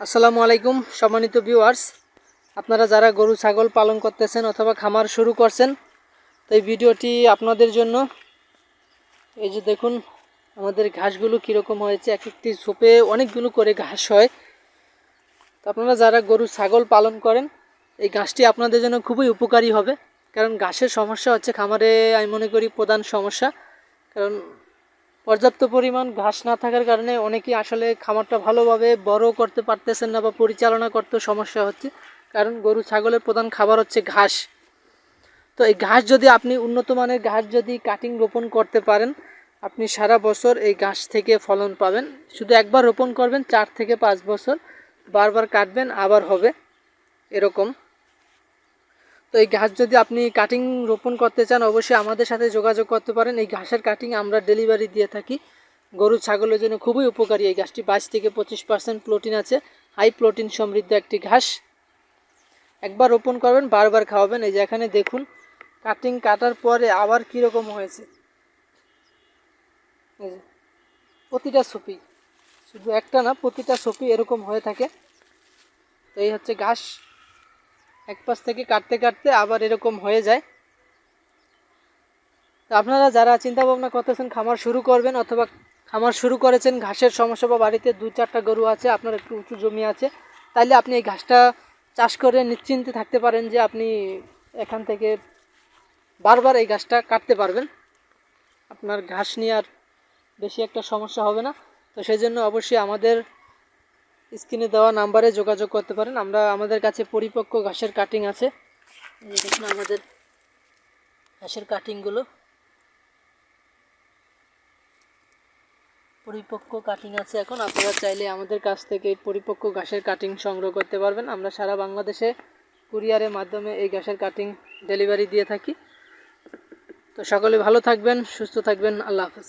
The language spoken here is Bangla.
আসসালামু আলাইকুম, সম্মানিত ভিউয়ার্স আপনারা যারা গরু, ছাগল পালন করতেছেন অথবা খামার শুরু করছেন, তো এই ভিডিওটি আপনাদের জন্য। এই যে দেখুন, আমাদের ঘাসগুলো কীরকম হয়েছে। এক একটি ছোপে অনেকগুলো করে ঘাস হয়। তো আপনারা যারা গরু, ছাগল পালন করেন, এই ঘাসটি আপনাদের জন্য খুবই উপকারী হবে। কারণ ঘাসের সমস্যা হচ্ছে খামারে, আমি মনে করি, প্রধান সমস্যা। কারণ পর্যাপ্ত পরিমাণ ঘাস না থাকার কারণে অনেকেই আসলে খামারটা ভালোভাবে বড় করতে পারতেছেন না বা পরিচালনা করতে সমস্যা হচ্ছে। কারণ গরু, ছাগলের প্রধান খাবার হচ্ছে ঘাস। তো এই ঘাস যদি আপনি উন্নত মানের ঘাস যদি কাটিং রোপণ করতে পারেন, আপনি সারা বছর এই ঘাস থেকে ফলন পাবেন। শুধু একবার রোপণ করবেন, চার থেকে পাঁচ বছর বারবার কাটবেন, আবার হবে। এরকম। তো এই ঘাস যদি আপনি কাটিং রোপণ করতে চান, অবশ্যই আমাদের সাথে যোগাযোগ করতে পারেন। এই ঘাসের কাটিং আমরা ডেলিভারি দিয়ে থাকি। গরু ছাগলের জন্য খুবই উপকারী এই ঘাসটি। বাইশ থেকে পঁচিশ পার্সেন্ট প্রোটিন আছে। হাই প্রোটিন সমৃদ্ধ একটি ঘাস। একবার রোপণ করবেন, বারবার খাওয়াবেন। এই যে এখানে দেখুন কাটিং কাটার পরে আবার কীরকম হয়েছে। প্রতিটা ছপি শুধু একটা না, প্রতিটা ছপি এরকম হয়ে থাকে। তো এই হচ্ছে ঘাস। এক পাশ থেকে কাটতে কাটতে আবার এরকম হয়ে যায়। তো আপনারা যারা চিন্তা ভাবনা করতেছেন খামার শুরু করবেন অথবা খামার শুরু করেছেন, ঘাসের সমস্যা বা বাড়িতে দু চারটা গরু আছে, আপনার একটু উঁচু জমি আছে, তাইলে আপনি এই ঘাসটা চাষ করে নিশ্চিন্তে থাকতে পারেন যে আপনি এখান থেকে বারবার এই ঘাসটা কাটতে পারবেন। আপনার ঘাস নিয়ে আর বেশি একটা সমস্যা হবে না। তো সেই জন্য অবশ্যই আমাদের স্ক্রিনে দেওয়া নাম্বারে যোগাযোগ করতে পারেন। আমরা আমাদের কাছে পরিপক্ক ঘাসের কাটিং আছে। দেখুন আমাদের ঘাসের কাটিংগুলো পরিপক্ক কাটিং আছে এখন। আপনারা চাইলে আমাদের কাছ থেকে পরিপক্ক ঘাসের কাটিং সংগ্রহ করতে পারবেন। আমরা সারা বাংলাদেশে কুরিয়ারের মাধ্যমে এই ঘাসের কাটিং ডেলিভারি দিয়ে থাকি। তো সকলে ভালো থাকবেন, সুস্থ থাকবেন। আল্লাহ হাফেজ।